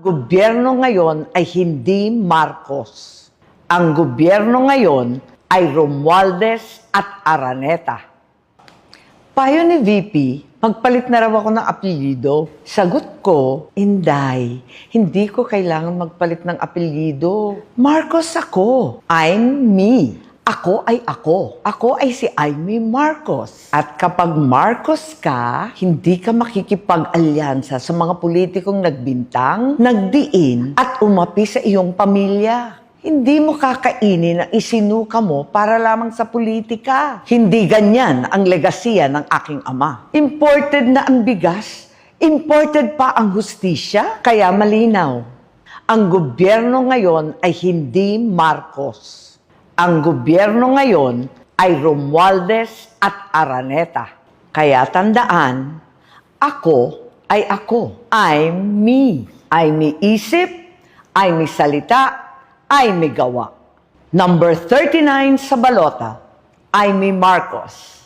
gobyerno ngayon ay hindi Marcos. Ang gobyerno ngayon ay Romualdez at Araneta. Payo ni VP, magpalit na raw ako ng apelyido. Sagot ko, Inday, hindi ko kailangan magpalit ng apelyido. Marcos ako. I'm me. Ako ay ako. Ako ay si Aimee Marcos. At kapag Marcos ka, hindi ka makikipag-alyansa sa mga politikong nagbintang, nagdiin, at umapi sa iyong pamilya. Hindi mo kakainin ang isinuka mo para lamang sa politika. Hindi ganyan ang legasiya ng aking ama. Imported na ang bigas, imported pa ang hustisya, kaya malinaw. Ang gobyerno ngayon ay hindi Marcos. Ang gobyerno ngayon ay Romualdez at Araneta. Kaya tandaan, ako ay ako. I'm me. Ay may isip, ay may salita, ay may gawa. Number 39 sa balota, ay may Marcos.